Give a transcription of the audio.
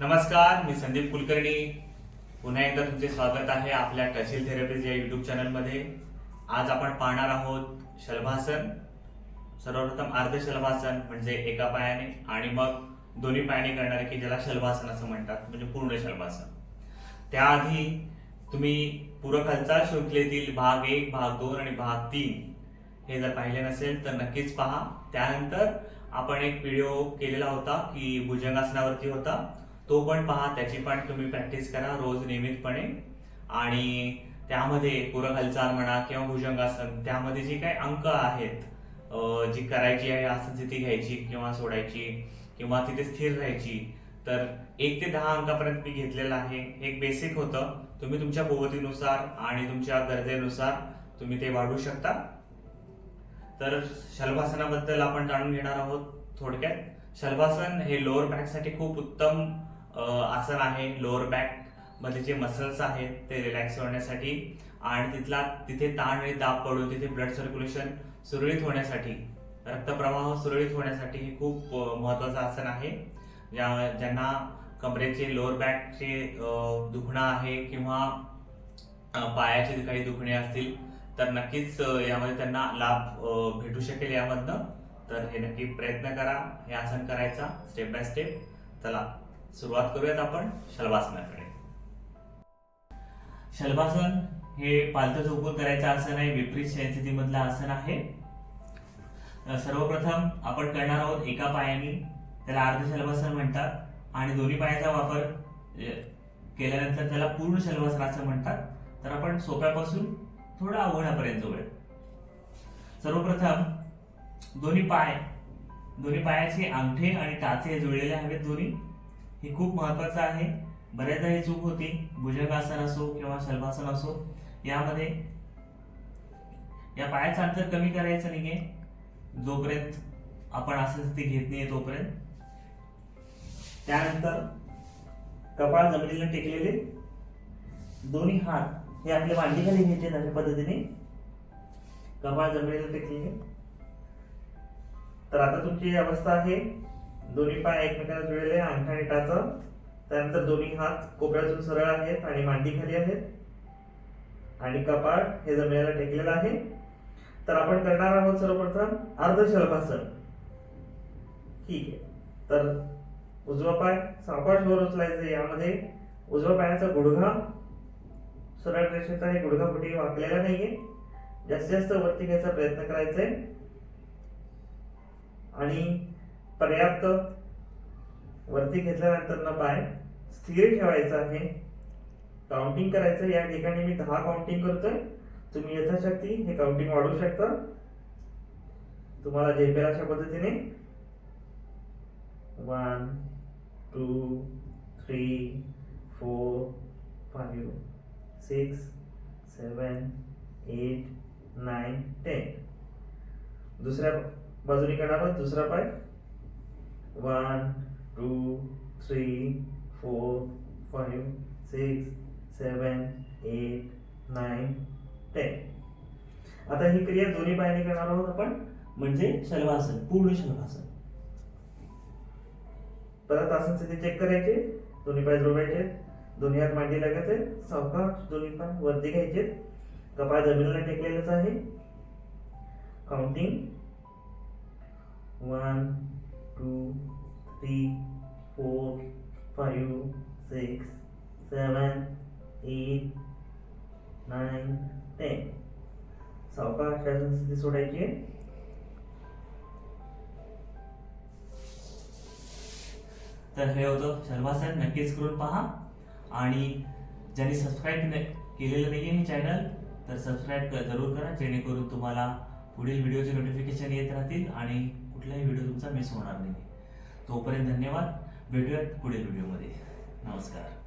नमस्कार मी संदीप कुलकर्णी. पुन्हा एकदा तुमचे स्वागत आहे आपल्या टचिल थेरपीज या युट्यूब चॅनलमध्ये. आज आपण पाहणार आहोत शलभासन. सर्वप्रथम अर्ध शलभासन म्हणजे एका पायाने आणि मग दोन्ही पायाने करणारे की ज्याला शलभासन असं म्हणतात म्हणजे पूर्ण शलभासन. त्याआधी तुम्ही पूरक हालचाल शृंखलेतील भाग एक भाग दोन आणि भाग तीन हे जर पाहिले नसेल तर नक्कीच पहा. त्यानंतर आपण एक व्हिडिओ केलेला होता की भुजंगासनावरती होता. तो पण पहा त्याची पण तुम्ही प्रॅक्टिस करा रोज नियमितपणे. आणि त्यामध्ये पूरक हालचाल म्हणा किंवा भुजंगासन त्यामध्ये जी काही अंक आहेत जी करायची आहे आसन स्थिती घ्यायची किंवा सोडायची किंवा तिथे स्थिर राहायची तर एक ते दहा अंकापर्यंत मी घेतलेलं आहे. एक बेसिक होतं. तुम्ही तुमच्या भोवतीनुसार आणि तुमच्या गरजेनुसार तुम्ही ते वाढवू शकता. तर शल्भासनाबद्दल आपण जाणून घेणार आहोत थोडक्यात. शल्भासन हे लोअर बॅकसाठी खूप उत्तम आसन आहे. लोअर बॅकमध्ये जे मसल्स आहेत ते रिलॅक्स होण्यासाठी आणि तिथला तिथे ताण आणि दाब पडून तिथे ब्लड सर्क्युलेशन सुरळीत होण्यासाठी रक्तप्रवाह सुरळीत होण्यासाठी हे खूप महत्त्वाचं महत्वाचं आसन आहे. ज्या ज्यांना कमरेचे लोअर बॅकचे दुखणं आहे किंवा पायाचे काही दुखणे असतील तर नक्कीच यामध्ये त्यांना लाभ भेटू शकेल यामधनं. तर हे नक्की प्रयत्न करा हे आसन करायचा स्टेप बाय स्टेप चला सुरुवात करूयात आपण शलभासनाकडे. शलभासन हे पालथं झोपून करायचं आसन आहे विपरीत शयनस्थितीमधलं आसन आहे. सर्वप्रथम आपण करणार आहोत एका पायाने त्याला अर्ध शलभासन म्हणतात आणि दोन्ही पायाचा वापर केल्यानंतर त्याला पूर्ण शलभासन असं म्हणतात. तर आपण सोप्यापासून थोडं अवघडापर्यंत जाऊया सर्वप्रथम दोन्ही पाय दोन्ही पायाचे अंगठे आणि टाचे जुळलेले हवेत दोन्ही. हे खूप महत्वाचं आहे. बऱ्याचदा ही चूक होती. भुजंगासन असो किंवा शल्भासन असो यामध्ये या पायाचं अंतर कमी करायचं नाहीये. जोपर्यंत आपण असं ते घेत नाहीये तोपर्यंत. त्यानंतर कपाळ जमिनीला टेकलेले दोन्ही हात हे आपल्या मांडीखाली घ्यायचे अशा पद्धतीने. कपाळ जमिनीला टेकलेले. तर आता तुमची अवस्था आहे. दोन्ही पाय एकमेकांना जुळलेले अंगठा आणि त्यानंतर दोन्ही हात कोपऱ्यातून सरळ आहेत आणि मांडी खाली आहेत. आणि कपाळ हे जमिनीला टेकलेलं आहे. तर आपण करणार आहोत सर्वप्रथम अर्ध शर्भासन ठीक आहे. तर उजवा पाय सावकाश वर उचलायचे यामध्ये उजव्या पायाचा गुडघा. सरळ रेषेचा हे गुडघा कुठेही वाकलेला नाहीये. जास्तीत जास्त वरती घ्यायचा प्रयत्न करायचा आहे आणि पर्याप्त वरती घेतल्यानंतर ना पाय स्थिर ठेवायचा आहे. काउंटिंग करायचं या ठिकाणी मी दहा काउंटिंग करतोय. तुम्ही यथाशक्ती हे काउंटिंग वाढवू शकता. तुम्हाला झेपेल अशा पद्धतीने one two three four five six seven eight nine ten दुसऱ्या बाजूने करणार आहोत दुसरा पाय. One two three four five six seven eight nine ten आता ही क्रिया दोन्ही पायाने करणार आहोत आपण. म्हणजे शलभासन पूर्ण शलभासन. परत आसन स्थिती चेक करायचे. दोन्ही पाय जोडायचे दोन्ही हात मांडी लागायचे. सावकाश दोन्ही पाय वरती घ्यायचे. कपाळ जमिनीला टेकलेलंच आहे. Counting one two three four five six seven eight nine ten सावकाश आसन स्थिती सोडायची? तर हे होतं. शर्वासन नक्कीच करून पहा. आणि ज्यांनी सबस्क्राईब केलेलं नाही आहे हे चॅनल तर सबस्क्राईब जरूर करा. जेणेकरून तुम्हाला पुढील व्हिडिओचे नोटिफिकेशन येत राहतील आणि कुठलाही व्हिडिओ तुमचा मिस होणार नाही. तोपर्यंत धन्यवाद. भेटूयात पुढील व्हिडिओमध्ये नमस्कार.